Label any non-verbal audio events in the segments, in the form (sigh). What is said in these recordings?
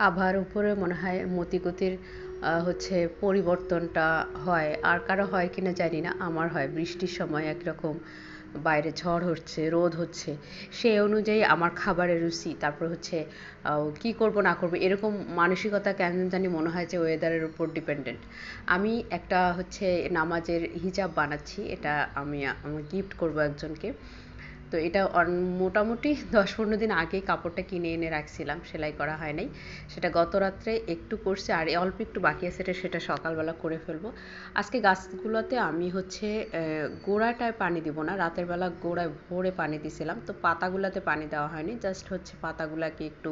আবহাওয়ার উপরে মনে হয় মতিগতির হচ্ছে পরিবর্তনটা হয়। আর কারও হয় কি না জানি না, আমার হয়। বৃষ্টির সময় একরকম বাইরে ঝড় হচ্ছে, রোদ হচ্ছে সেই অনুযায়ী আমার খাবারের রুচি, তারপর হচ্ছে কি করব, না করব, এরকম মানসিকতা কেন জানি মনে হয় যে ওয়েদারের উপর ডিপেন্ডেন্ট আমি একটা হচ্ছে নামাজের হিজাব বানাচ্ছি, এটা আমি আমি গিফট করব একজনকে। তো এটা মোটামুটি দশ পনেরো দিন আগে কাপড়টা কিনে এনে রাখছিলাম, সেলাই করা হয় নাই। সেটা গত রাত্রে একটু করছে, আর অল্প একটু বাকি আছে সেটা সকালবেলা করে ফেলব। আজকে গাছগুলোতে আমি হচ্ছে গোড়াটায় পানি দিব না, রাতের বেলা গোড়ায় ভোরে পানি দিছিলাম। তো পাতাগুলোতে পানি দেওয়া হয়নি, জাস্ট হচ্ছে পাতাগুলাকে একটু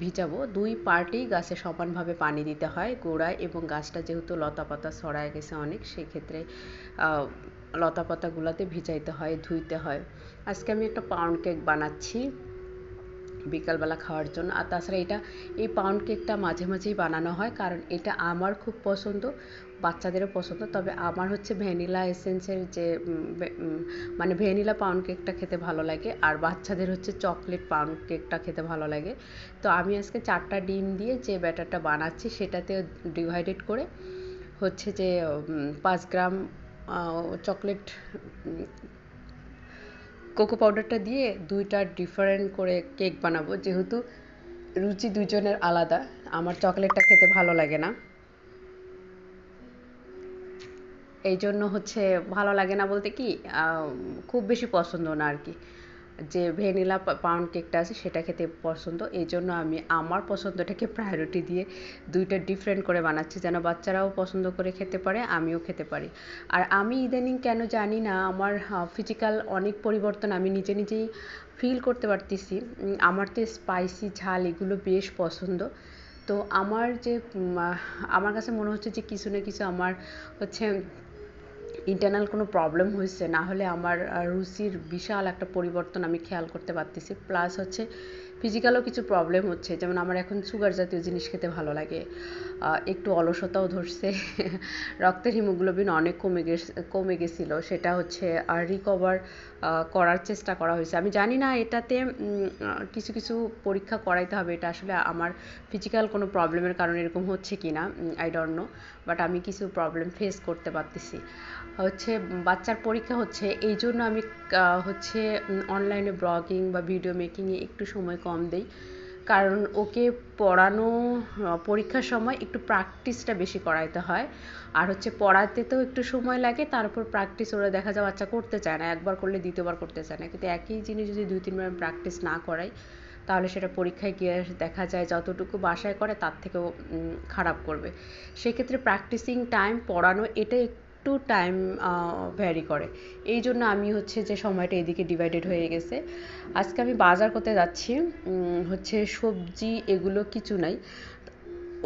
ভিজাবো। দুই পার্টেই গাছে সমানভাবে পানি দিতে হয়, গোড়ায় এবং গাছটা যেহেতু লতা পাতা ছড়ায় গেছে অনেক, সেক্ষেত্রে লতা পাতাগুলোতে ভিজাইতে হয়, ধুইতে হয়। আজকে আমি একটা পাউন্ড কেক বানাচ্ছি। বিকালবেলা খাওয়ার জন্য। আর তাছাড়া এটা, এই পাউন্ড কেকটা মাঝে মাঝেই বানানো হয়, কারণ এটা আমার খুব পছন্দ, বাচ্চাদেরও পছন্দ। তবে আমার হচ্ছে ভ্যানিলা এসেন্সের যে মানে ভ্যানিলা পাউন্ড কেকটা খেতে ভালো লাগে, আর বাচ্চাদের হচ্ছে চকলেট পাউন্ড কেকটা খেতে ভালো লাগে। তো আমি আজকে চারটা ডিম দিয়ে যে ব্যাটারটা বানাচ্ছি সেটাতে ডিভাইডেড করে হচ্ছে যে পাঁচ গ্রাম চকলেট কোকো পাউডারটা দিয়ে দুইটা ডিফারেন্ট করে কেক বানাবো। যেহেতু রুচি দুজনের আলাদা, আমার চকলেটটা খেতে ভালো লাগে না। এই জন্য হচ্ছে ভালো লাগে না বলতে কি খুব বেশি পছন্দ না আর কি। যে ভ্যানিলা পাউন্ড কেকটা আছে, সেটা খেতে পছন্দ। এই জন্য আমি আমার পছন্দটাকে প্রায়োরিটি দিয়ে দুইটা ডিফারেন্ট করে বানাচ্ছি, যেন বাচ্চারাও পছন্দ করে খেতে পারে, আমিও খেতে পারি। আর আমি ইদানিং কেন জানি না, আমার ফিজিক্যাল অনেক পরিবর্তন আমি নিজে নিজেই ফিল করতে পারতেছি। আমার তো স্পাইসি ঝাল এগুলো বেশ পছন্দ। তো আমার যে আমার কাছে মনে হচ্ছে যে কিছু না কিছু আমার হচ্ছে ইন্টারনাল কোনো প্রবলেম হয়েছে না হলে আমার রুচির বিশাল একটা পরিবর্তন আমি খেয়াল করতে পারতেছি। প্লাস হচ্ছে ফিজিক্যালও কিছু প্রবলেম হচ্ছে। যেমন আমার এখন সুগার জাতীয় জিনিস খেতে ভালো লাগে। একটু অলসতাও ধরছে। (laughs) রক্তের হিমোগ্লোবিন অনেক কমে গেছে, কমে গেছিল। সেটা হচ্ছে, আর রিকভার করার চেষ্টা করা হয়েছে। আমি জানি না এটাতে কিছু কিছু পরীক্ষা করাইতে হবে। এটা আসলে আমার ফিজিক্যাল কোনো প্রবলেমের কারণে এরকম হচ্ছে কি না আই ডোন্ট নো বাট আমি কিছু প্রবলেম ফেস করতে পারতেছি। হচ্ছে, বাচ্চার পরীক্ষা হচ্ছে এই জন্য আমি হচ্ছে অনলাইনে ব্লগিং বা ভিডিও মেকিংয়ে একটু সময় কম দিই। কারণ ওকে পড়ানো পরীক্ষার সময় একটু প্র্যাকটিসটা বেশি করাইতে হয়। আর হচ্ছে পড়াতেও একটু সময় লাগে, তারপর প্র্যাকটিস ওরা দেখা যায় বাচ্চা করতে চায় না, একবার করলে দ্বিতীয়বার করতে চায় না। কিন্তু একই জিনিস যদি দুই, তিনবার প্র্যাকটিস না করাই, তাহলে সেটা পরীক্ষায় গিয়ে দেখা যায় যতটুকু বাসায় করে তার থেকেও খারাপ করবে। সেক্ষেত্রে প্র্যাকটিসিং টাইম পড়ানো এটা একটু টাইম ভ্যারি করে। এই জন্য আমি হচ্ছে যে সময়টা এদিকে ডিভাইডেড হয়ে গেছে। আজকে আমি বাজার করতে যাচ্ছি হচ্ছে সবজি এগুলো কিছু নাই।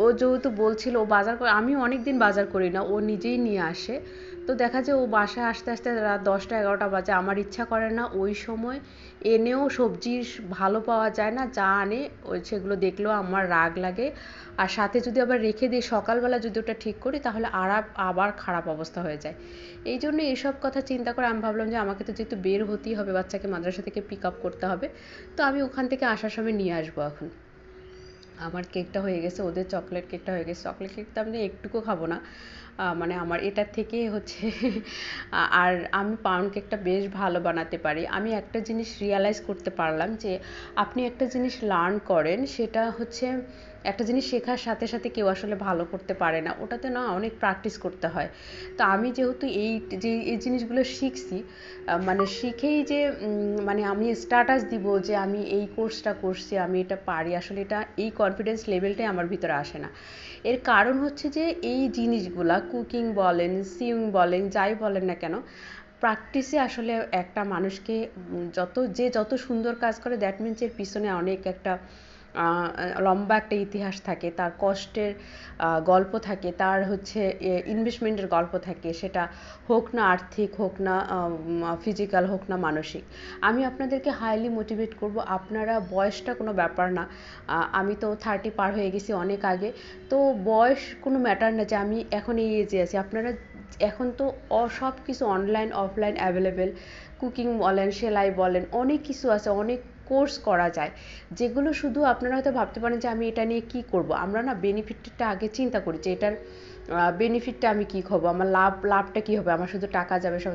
ও যেহেতু বলছিল ও বাজার করে আমি অনেক দিন বাজার করি না, ও নিজেই নিয়ে আসে। তো দেখা যায় ও বাসায় আসতে আসতে রাত দশটা এগারোটা বাজে, আমার ইচ্ছা করে না ওই সময় এনেও সবজি ভালো পাওয়া যায় না, যা আনে ওই সেগুলো দেখলেও আমার রাগ লাগে। আর সাথে যদি আবার রেখে দিই সকালবেলা যদি ওটা ঠিক করি, তাহলে আর আবার খারাপ অবস্থা হয়ে যায়। এই জন্য এসব কথা চিন্তা করে আমি ভাবলাম যে আমাকে তো যেহেতু বের হতেই হবে, বাচ্চাকে মাদ্রাসা থেকে পিক আপ করতে হবে, তো আমি ওখান থেকে আসার সময় নিয়ে আসব এখন। আমার কেকটা হয়ে গেছে, ওদের চকলেট কেকটা হয়ে গেছে। চকলেট কেকটা আমি একটুকু খাব না। মানে আমার এটার থেকে হচ্ছে। আর আমি পাউন্ড কেকটা বেশ ভালো বানাতে পারি। আমি একটা জিনিস রিয়ালাইজ করতে পারলাম যে, আপনি একটা জিনিস লার্ন করেন, সেটা হচ্ছে একটা জিনিস শেখার সাথে সাথে কেউ আসলে ভালো করতে পারে না, ওটাতে না অনেক প্র্যাকটিস করতে হয়। তো আমি যেহেতু এই যে, এই জিনিসগুলো শিখছি মানে শিখেই যে মানে আমি স্ট্যাটাস দিব যে আমি এই কোর্সটা করছি, আমি এটা পারি, আসলে এটা, এই কনফিডেন্স লেভেলটাই আমার ভিতরে আসে না। এর কারণ হচ্ছে যে, এই জিনিসগুলা কুকিং বলেন সিউং বলেন, যাই বলেন না কেন প্র্যাকটিসে আসলে একটা মানুষকে যত, যে যত সুন্দর কাজ করে দ্যাট মিনস এর পিছনে অনেক একটা লম্বা একটা ইতিহাস থাকে, তার কষ্টের গল্প থাকে, তার হচ্ছে ইনভেস্টমেন্টের গল্প থাকে, সেটা হোক না আর্থিক, হোক না ফিজিক্যাল হোক না মানসিক। আমি আপনাদেরকে হাইলি মোটিভেট করব, আপনারা বয়সটা কোনো ব্যাপার না। আমি তো থার্টি পার হয়ে গেছি অনেক আগে, তো বয়স কোনো ম্যাটার না যে আমি এখন এই এজে আছি। আপনারা এখন তো সব কিছু অনলাইন অফলাইন অ্যাভেলেবেল কুকিং বলেন, সেলাই বলেন, অনেক কিছু আছে, অনেক কোর্স করা যায়, যেগুলো শুধু আপনারা হয়তো ভাবতে পারেন যে আমি এটা নিয়ে কি করব। আমরা না বেনিফিটটা আগে চিন্তা করি যে এটার বেনিফিটটা আমি কী খাব আমার লাভ, লাভটা কী হবে, আমার শুধু টাকা যাবে, সব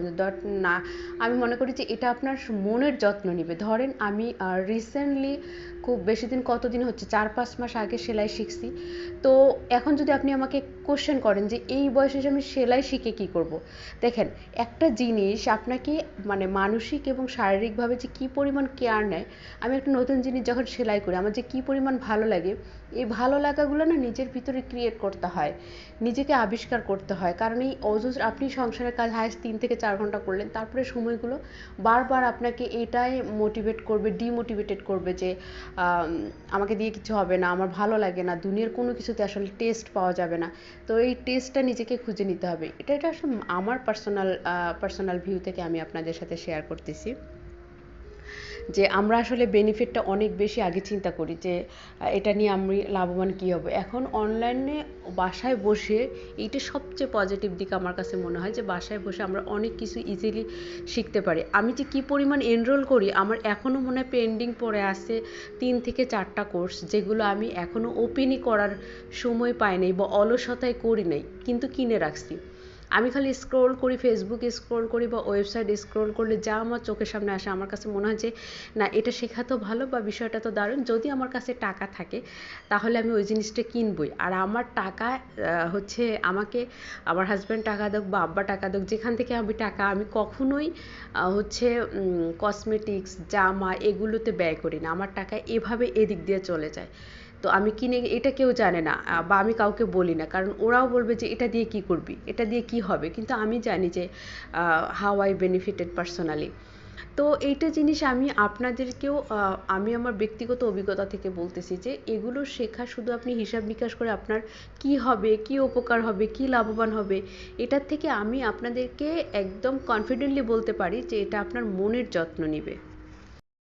না, আমি মনে করি যে এটা আপনার মনের যত্ন নেবে। ধরেন আমি রিসেন্টলি খুব বেশি দিন, কতদিন হচ্ছে, চার, পাঁচ মাস আগে সেলাই শিখছি। তো এখন যদি আপনি আমাকে কোশ্চেন করেন যে এই বয়সে আমি সেলাই শিখে কি করব। দেখেন, একটা জিনিস আপনাকে মানে মানসিক এবং শারীরিকভাবে যে কী পরিমাণ কেয়ার নেয়, আমি একটা নতুন জিনিস যখন সেলাই করি, আমার যে কী পরিমাণ ভালো লাগে এই ভালো লাগাগুলো না নিজের ভিতরে ক্রিয়েট করতে হয়, নিজেকে আবিষ্কার করতে হয়। কারণ এই অজস্র আপনি সংসারের কাজ হায়েস্ট তিন থেকে চার ঘণ্টা করলেন, তারপরে সময়গুলো বারবার আপনাকে এটাই মোটিভেট করবে ডিমোটিভেটেড করবে যে আমাকে দিয়ে কিছু হবে না, আমার ভালো লাগে না, দুনিয়ার কোনো কিছুতে আসলে টেস্ট পাওয়া যাবে না। তো এই টেস্টটা নিজেকে খুঁজে নিতে হবে। এটা এটা আসলে আমার পার্সোনাল পার্সোনাল ভিউ থেকে আমি আপনাদের সাথে শেয়ার করতেছি। যে আমরা আসলে বেনিফিটটা অনেক বেশি আগে চিন্তা করি যে এটা নিয়ে আমি লাভবান কী হবে? এখন অনলাইনে বাসায় বসে এইটা সবচেয়ে পজিটিভ দিক আমার কাছে মনে হয় যে, বাসায় বসে আমরা অনেক কিছু ইজিলি শিখতে পারি। আমি যে কী পরিমাণ এনরোল করি, আমার এখনও মনে হয় পেন্ডিং পড়ে আছে তিন থেকে চারটা কোর্স যেগুলো আমি এখনও ওপেনই করার সময় পাই নাই বা অলসতায় করি নাই, কিন্তু কিনে রাখছি। আমি খালি স্ক্রোল করি ফেসবুকে স্ক্রোল করি বা ওয়েবসাইটে স্ক্রোল করলে যা আমার চোখের সামনে আসে, আমার কাছে মনে হয় যে, না, এটা শেখা তো ভালো বা বিষয়টা তো দারুণ। যদি আমার কাছে টাকা থাকে, তাহলে আমি ওই জিনিসটা কিনবই। আর আমার টাকা হচ্ছে আমাকে, আমার হাজব্যান্ড টাকা দেখ বা আব্বা টাকা দেখ যেখান থেকে আমি টাকা, আমি কখনোই হচ্ছে কসমেটিক্স জামা এগুলোতে ব্যয় করি না। আমার টাকা এভাবে এদিক দিয়ে চলে যায়। তো আমি কিনে, এটা কেউ জানে না বা আমি কাউকে বলি না। কারণ ওরাও বলবে যে, এটা দিয়ে কী করবি? এটা দিয়ে কী হবে? কিন্তু আমি জানি যে হাউ আই বেনিফিটেড পার্সোনালি তো এইটা জিনিস আমি আপনাদেরকেও আমি আমার ব্যক্তিগত অভিজ্ঞতা থেকে বলতেছি যে, এগুলো শেখা শুধু আপনি হিসাব বিকাশ করে আপনার কি হবে, কি উপকার হবে, কি লাভবান হবে, এটার থেকে আমি আপনাদেরকে একদম কনফিডেন্টলি বলতে পারি যে, এটা আপনার মনের যত্ন নেবে।